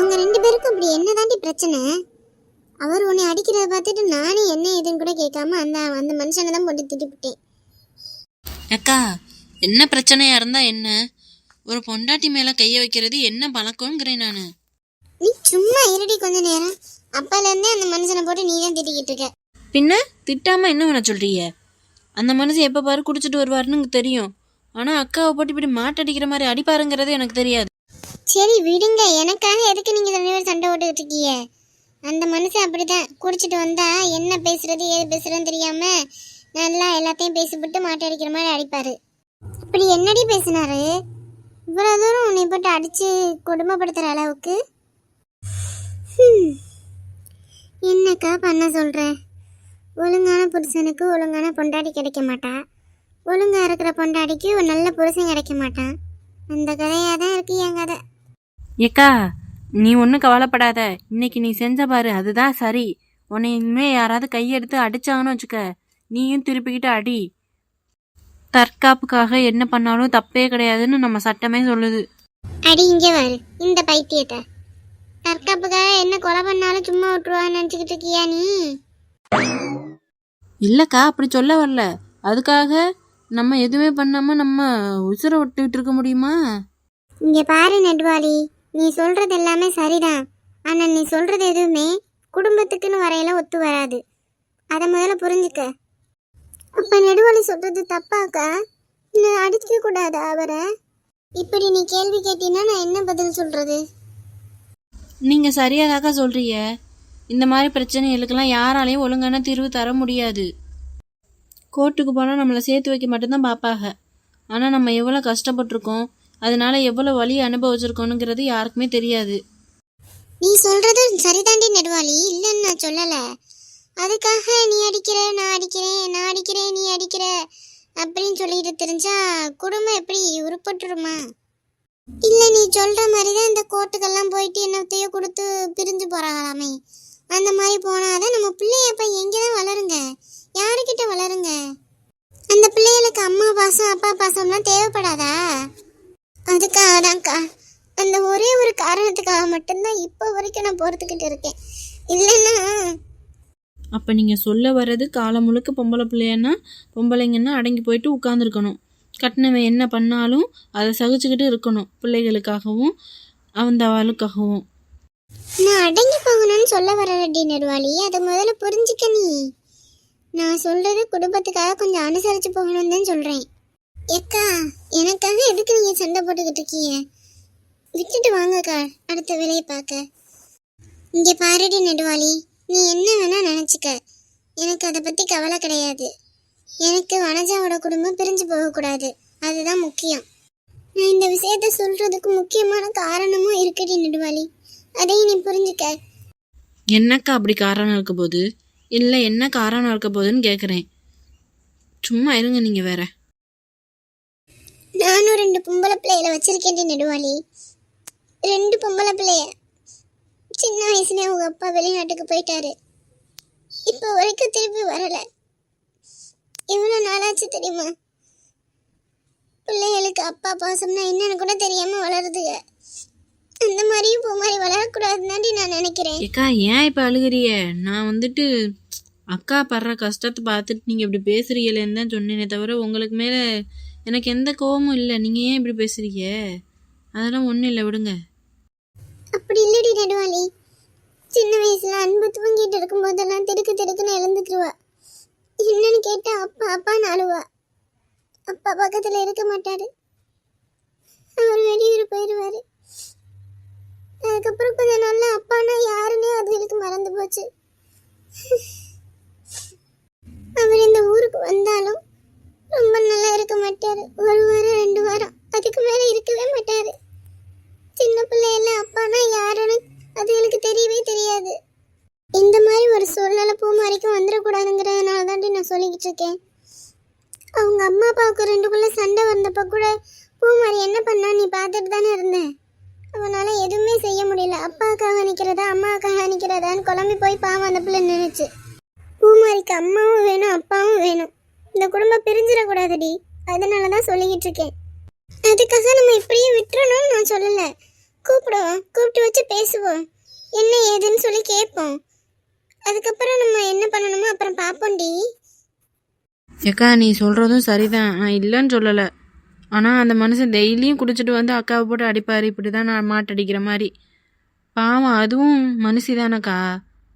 உங்க ரெண்டு பேருக்கும் அப்படி என்னதாண்டி பிரச்சனை? அவர் உன்னை அடிக்கிறத பார்த்துட்டு நானே என்ன ஏதுன்னு கூட கேட்காம அந்த அந்த மனுஷனை தான் போட்டு திட்டிவிட்டேன் அக்கா என்ன பிரச்சனையா இருந்தா என்ன? ஒரு பொண்டாட்டி மேல கைய வைக்கிறது என்ன பழக்கம்ங்கிறேன் நானு. நீ சும்மா இருடி கொஞ்ச நேரம். அப்பால இருந்தே அந்த மனுஷனை போட்டு நீ தான் திட்டிக்கிட்டு இருக்க. பின்ன திட்டாம என்ன பண்ண சொல்றீங்க? அந்த மனுஷன் எப்ப பாரு குடிச்சிட்டு வருவாருன்னு தெரியும். ஆனா அக்காவை போட்டு இப்படி மாட்டடிக்கிற மாதிரி அடிப்பாருங்கிறது எனக்கு தெரியாது. சரி விடுங்க. எனக்காக எதுக்கு நீங்கள் ரெண்டு பேரும் சண்டை ஓட்டுக்கிட்டு இருக்கீங்க? அந்த மனுஷன் அப்படிதான் குடிச்சிட்டு வந்தா என்ன பேசுறது ஏது பேசுறதுன்னு தெரியாம நல்லா எல்லாத்தையும் பேசிவிட்டு மாட்டை அடிக்கிற மாதிரி அடிப்பாரு. இப்படி என்னடி பேசினாரு? இவ்வளோ தூரம் உன்னை போட்டு அடிச்சு கொடுமைப்படுத்துற அளவுக்கு? என்னக்கா பண்ண சொல்கிறேன் ஒழுங்கான புருஷனுக்கு ஒழுங்கான பொண்டாடி கிடைக்க மாட்டா. ஒழுங்காக இருக்கிற பொண்டாடிக்கு ஒரு நல்ல புருஷன் கிடைக்க மாட்டான். அந்த கதையாக தான் இருக்கு என் கதை. ஏக்கா நீ ஒன்றும் கவலைப்படாத. இன்னைக்கு நீ செஞ்ச பாரு அதுதான் சரி. உன்னை இனிமே யாராவது கையெடுத்து அடிச்சாங்கன்னு வச்சுக்க. நீயும் திருப்பிக்கிட்டு அடி. தற்காப்புக்காக என்ன பண்ணாலும் தப்பே கிடையாதுன்னு நம்ம சட்டமே சொல்லுது. அடி இங்கே வாரு. இந்த பைத்தியத்தை. தற்காப்புக்காக என்ன கொலை பண்ணாலும் சும்மா விட்டுருவான்னு நினச்சிக்கிட்டு இருக்கியா நீ? இல்லக்கா அப்படி சொல்ல வரல. அதுக்காக நம்ம எதுவுமே பண்ணாம நம்ம உசுரை விட்டுக்கிட்டு இருக்க முடியுமா? இங்கே பாரு நெட்வாலி நீ சொல்கிறது எல்லாமே சரிதான். ஆனால் நீ சொல்கிறது எதுவுமே குடும்பத்துக்குன்னு வரையில ஒத்து வராது. அதை முதல்ல புரிஞ்சுக்க. அப்போ நெடுவழி சொல்கிறது தப்பாக்கா? இல்லை அடிக்க கூடாதா அவரை? இப்படி நீ கேள்வி கேட்டீங்கன்னா நான் என்ன பதில் சொல்கிறது நீங்கள் சரியாதாக்கா சொல்கிறீங்க இந்த மாதிரி பிரச்சனைகளுக்கெல்லாம் யாராலையும் ஒழுங்கான தீர்வு தர முடியாது. கோர்ட்டுக்கு போனால் நம்மளை சேர்த்து வைக்க மட்டும்தான் பார்ப்பாங்க ஆனால் நம்ம எவ்வளோ கஷ்டப்பட்டிருக்கோம் அதனால எவ்வளோ வலி அனுபவிச்சிருக்கோனுங்கிறது யாருக்குமே தெரியாது. நீ சொல்றது சரிதாண்டி நெடுவாளி. இல்லைன்னு நான் சொல்லல. அதுக்காக நீ அடிக்கிற நான் அடிக்கிறேன் நான் அடிக்கிறேன் நீ அடிக்கிற அப்படின்னு சொல்லிட்டு தெரிஞ்சா குடும்பம் எப்படி உருப்பட்டுருமா? இல்ல நீ சொல்ற மாதிரி தான் இந்த கோர்ட்டுக்கெல்லாம் போயிட்டு என்னத்தையோ கொடுத்து பிரிஞ்சு போறாங்களாமே. அந்த மாதிரி போனாதான் நம்ம பிள்ளைய அப்ப எங்கதான் வளருங்க? யாருக்கிட்ட வளருங்க? அந்த பிள்ளைகளுக்கு அம்மா பாசம் அப்பா பாசம்லாம் தேவைப்படாதா? அதுக்காக தான்க்கா அந்த ஒரே ஒரு காரணத்துக்காக மட்டும்தான் இப்போ வரைக்கும் நான் பொறுத்துக்கிட்டு இருக்கேன். இல்லைன்னா அப்போ நீங்கள் சொல்ல வர்றது காலம் முழுக்க பொம்பளை பிள்ளைன்னா பொம்பளைங்கன்னா அடங்கி போயிட்டு உட்காந்துருக்கணும் கட்டினவன் என்ன பண்ணாலும் அதை சகிச்சுக்கிட்டு இருக்கணும் பிள்ளைகளுக்காகவும் அந்த அவளுக்காகவும் நான் அடங்கி போகணும்னு சொல்ல வரலடி நெடுவாளி. அதை முதல்ல புரிஞ்சுக்க நீ. நான் சொல்றது குடும்பத்துக்காக கொஞ்சம் அனுசரிச்சு போகணும்னு தான் சொல்றேன். ஏக்கா எனக்காக எதுக்கு நீங்க சண்டை போட்டுக்கிட்டு இருக்கீங்க? விட்டுட்டு வாங்கக்கா அடுத்த வேலையை பார்க்க. இங்க பாருடி நெடுவாளி நீ என்ன வேணா நினைச்சுக்க. எனக்கு அதை பத்தி கவலை கிடையாது. எனக்கு வனஜாவோட குடும்பம் பிரிஞ்சு போகக்கூடாது. அதுதான் முக்கியம். நான் இந்த விஷயத்த சொல்றதுக்கு முக்கியமான காரணமும் இருக்குடி நெடுவாளி. அதையும் நீ புரிஞ்சுக்க. என்னக்கா அப்படி காரணம் இருக்க போகுது? இல்லை என்ன காரணம் இருக்க போகுதுன்னு கேட்குறேன் சும்மா இருங்க நீங்கள் வேற. நானும் ரெண்டு பொம்பளை பிள்ளைகளை வச்சிருக்கேன் நெடுவாளி. ரெண்டு பொம்பளை பிள்ளைய. சின்ன வயசுல அவங்க அப்பா வெளிநாட்டுக்கு போயிட்டாரு. இப்போ வரைக்கும் திருப்பி வரல. எவ்வளோ நாளாச்சு தெரியுமா? பிள்ளைகளுக்கு அப்பா பாசம்னா என்னன்னு கூட தெரியாம வளருதுங்க அந்த மாதிரியும் பூ மாதிரி வளரக்கூடாதுன்னு நான் நினைக்கிறேன். ஏக்கா ஏன் இப்போ அழுகிறிய நான் வந்துட்டு அக்கா படுற கஷ்டத்தை பார்த்துட்டு நீங்கள் இப்படி பேசுறீங்களேன்னு தான் சொன்னேனே தவிர உங்களுக்கு மேலே எனக்கு எந்த கோவமும் இல்லை. நீங்கள் ஏன் இப்படி பேசுறீங்க? அதெல்லாம் ஒன்றும் இல்லை. விடுங்க. அப்படி இல்லடி நடுவாளி. சின்ன வயசுல அன்பு தூங்கிட்டு இருக்கும் போதெல்லாம் திடுக்கு திடுக்குன்னு எழுந்துக்குருவா. என்னன்னு கேட்டா அப்பா அப்பா நாளுவா. அப்பா பக்கத்துல இருக்க மாட்டாரு. அவர் வெளியூர் போயிடுவாரு அதுக்கப்புறம் கொஞ்ச நாள்ல அப்பானா யாருன்னே அதுகளுக்கு மறந்து போச்சு. அவர் இந்த ஊருக்கு வந்தாலும் ரொம்ப நல்லா இருக்க மாட்டாரு. ஒரு வாரம் ரெண்டு வாரம். அதுக்கு மேலே இருக்கவே மாட்டாரு. சின்ன பிள்ளையெல்லாம் அப்பானா யாருன்னு அதுகளுக்கு தெரியவே தெரியாது. இந்த மாதிரி ஒரு சூழ்நிலை பூமாரிக்கும் வந்துடக்கூடாதுங்கிறதுனால தாண்டி நான் சொல்லிக்கிட்டு இருக்கேன். அவங்க அம்மா அப்பாவுக்கு ரெண்டுக்குள்ளே சண்டை வந்தப்போ கூட பூமாரி என்ன பண்ணா நீ பார்த்துட்டு தானே இருந்தேன் அவனால் எதுவுமே செய்ய முடியல. அப்பாவுக்காக நிற்கிறதா அம்மாவுக்காக நிற்கிறதான்னு குழம்பி போய் பாவம் அந்த பிள்ளை நினைச்சு. பூமாரிக்கு அம்மாவும் வேணும் அப்பாவும் வேணும். இந்த குடும்பம் பிரிஞ்சிடக்கூடாதுடி. அதனால தான் சொல்லிக்கிட்டு இருக்கேன் அதுக்காக நம்ம இப்படியே விட்டுறணும்னு நான் சொல்லலை. கூப்பிடுவோம். கூப்பிட்டு வச்சு பேசுவோம். என்ன ஏதுன்னு சொல்லி கேட்போம். அதுக்கப்புறம் நம்ம என்ன பண்ணணுமோ அப்புறம் பார்ப்போம்டி. ஏக்கா நீ சொல்கிறதும் சரிதான். நான் இல்லைன்னு சொல்லலை. ஆனால் அந்த மனுஷன் டெய்லியும் குடிச்சிட்டு வந்து அக்காவை போட்டு அடிப்பார். இப்படி தான் நான் மாட்டடிக்கிற மாதிரி. பாவம் அதுவும் மனுஷி தானக்கா.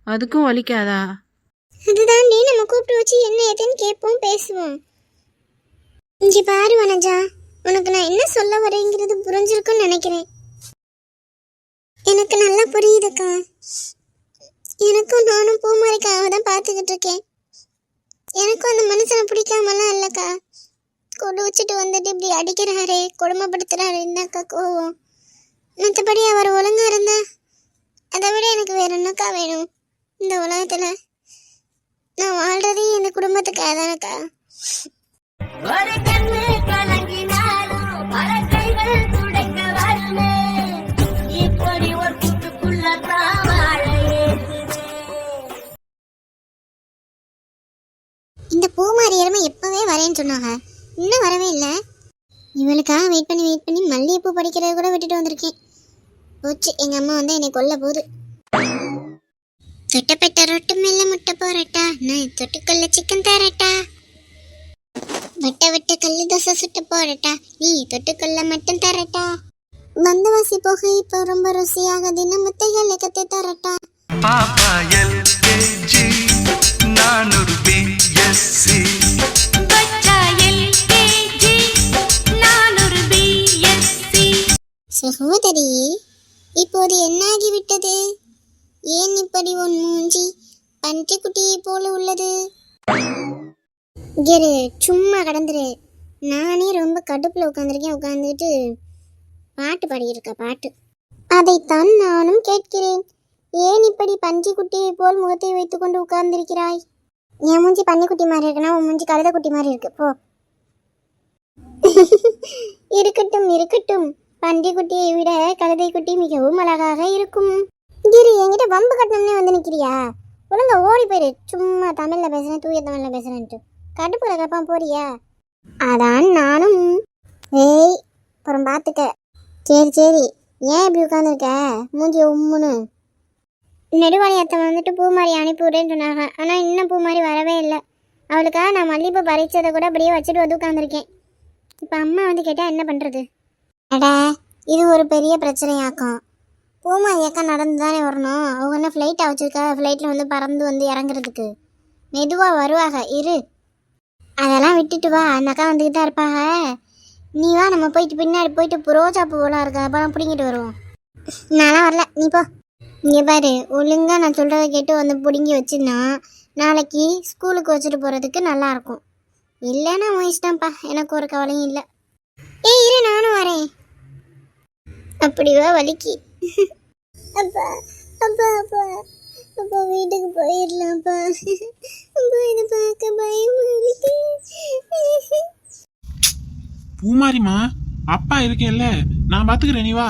அதுக்கும் வலிக்காதா? அதுதாண்டி நம்ம கூப்பிட்டு வச்சு என்ன ஏதுன்னு கேட்போம் பேசுவோம். இங்க பாரு வனஜா உனக்கு நான் என்ன சொல்ல வரேங்கிறது புரிஞ்சிருக்குன்னு நினைக்கிறேன். எனக்கு நல்லா புரியுதுக்கா. எனக்கும் நானும் பூமாரிக்காக தான் பார்த்துக்கிட்டு இருக்கேன். எனக்கும் அந்த மனுஷனை பிடிக்காமலாம் இல்லைக்கா. கொண்டு வச்சுட்டு வந்துட்டு இப்படி அடிக்கிறாரே கொடுமைப்படுத்துறாரு என்னக்கா கோவம். மற்றபடி அவர் ஒழுங்காக இருந்தா அதை விட எனக்கு வேற என்னக்கா வேணும்? இந்த உலகத்தில் நான் வாழ்றதே இந்த குடும்பத்துக்காக தானக்கா ஒரு கண்ணு கலங்கினாலும் பல கைகள் துடைக்க வருமே இப்படி ஒரு கூட்டுக்குள்ள தான் வாழ ஏத்துதே இந்த பூமாரி எருமை எப்பவே வரேன்னு சொன்னாங்க. இன்னும் வரவே இல்லை. இவளுக்காக வெயிட் பண்ணி வெயிட் பண்ணி மல்லிகைப்பூ படிக்கிறத கூட விட்டுட்டு வந்திருக்கேன். போச்சு எங்க அம்மா வந்து என்னை கொல்ல போகுது. தொட்டப்பட்ட ரொட்டு மேல முட்டை போறட்டா? நான் தொட்டுக்கொள்ள சிக்கன் தரட்டா? வட்ட வட்ட கல்லு தோசை சுட்டு போறட்டா? நீ தொட்டுக்கொள்ள மட்டும் தரட்டா? பந்தவாசி போக இப்போ ரொம்ப ருசியாக தினம் முத்தைகளை கத்து தரட்டா? பாப்பா எல்கேஜி. நான் ஒரு பிஎஸ்சி சகோதரி இப்போது என்னாகிவிட்டது? ஏன் இப்படி உன் மூஞ்சி பன்றிக்குட்டியை போல உள்ளது? கெரு சும்மா கடந்துரு. நானே ரொம்ப கடுப்புல உட்காந்துருக்கேன் உட்காந்துட்டு பாட்டு பாடியிருக்க பாட்டு. அதைத்தான் நானும் கேட்கிறேன். ஏன் இப்படி பன்றிக்குட்டியை போல் முகத்தை வைத்துக்கொண்டு உட்கார்ந்திருக்கிறாய்? என் மூஞ்சி பன்னிக்குட்டி மாதிரி இருக்குன்னா உன் மூஞ்சி கழுத குட்டி மாதிரி இருக்கு போ. இருக்கட்டும் இருக்கட்டும். பன்றிக்குட்டியை விட கழுதை குட்டி மிகவும் அழகாக இருக்கும். கிரி என்கிட்ட வம்பு கட்டணம்னே வந்து நிற்கிறியா ஒழுங்கா ஓடி போயிரு. சும்மா தமிழில் பேசுறேன் தூய தமிழில் பேசுறேன்ட்டு. கடுப்புல கப்பான் போறியா? அதான் நானும். ஏய் அப்புறம் பார்த்துக்க சரி சரி. ஏன் இப்படி உட்காந்துருக்க மூஞ்சி உம்முன்னு. நெடுவாளி அத்தை வந்துட்டு பூமாரி அனுப்பி விடுறேன்னு சொன்னாங்க. ஆனால் இன்னும் பூமாரி வரவே இல்லை. அவளுக்காக நான் மல்லிகைப்பூ பறிச்சதை கூட அப்படியே வச்சுட்டு வந்து உட்காந்துருக்கேன் இப்போ அம்மா வந்து கேட்டால் என்ன பண்ணுறது அடா இது ஒரு பெரிய பிரச்சனையாக்கும். போமா ஏக்கா நடந்து தானே வரணும். அவங்க என்ன ஃப்ளைட்டாக வச்சுருக்கா? ஃப்ளைட்டில் வந்து பறந்து வந்து இறங்குறதுக்கு. மெதுவாக வருவாங்க இரு. அதெல்லாம் விட்டுட்டு வா. அந்த அக்கா வந்துக்கிட்டு தான் இருப்பாங்க நீ வா நம்ம போயிட்டு பின்னாடி போயிட்டு புரோஜா பூவெல்லாம் இருக்கு? அப்போலாம் பிடிங்கிட்டு வருவோம். நான்லாம் வரல. நீ போ. இங்கே பாரு ஒழுங்காக நான் சொல்கிறத கேட்டு வந்து பிடுங்கி வச்சுன்னா நாளைக்கு ஸ்கூலுக்கு வச்சுட்டு போகிறதுக்கு நல்லாயிருக்கும் இல்லைன்னா உன் இஷ்டம்ப்பா. எனக்கு ஒரு கவலையும் இல்லை. ஏய் இரு நானும் வரேன். அப்படிவா வலிக்கு. அப்பா அப்பா அப்பா. அப்பா வீட்டுக்கு போயிடலாம்ப்பா. அப்பா இதை பார்க்க பயமா இருக்கு. பூமாரிமா அப்பா இருக்கேல்ல நான் பாத்துக்கிறேன் நீ வா.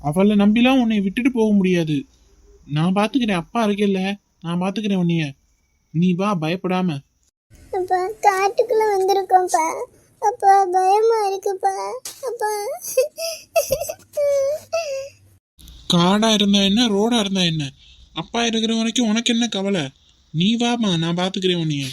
அவளை நம்பிலாம் உன்னை விட்டுட்டு போக முடியாது. நான் பாத்துக்கிறேன் அப்பா இருக்கேல்ல நான் பாத்துக்கிறேன் உன்னைய. நீ வா பயப்படாம. அப்பா காட்டுக்குள்ள வந்திருக்கோம்ப்பா. அப்பா பயமா இருக்குப்பா. அப்பா. காடாக இருந்தா என்ன ரோடாக இருந்தா என்ன? அப்பா இருக்கிற வரைக்கும் உனக்கு என்ன கவலை? நீ வாமா நான் பார்த்துக்கிறேன் உன்னைய.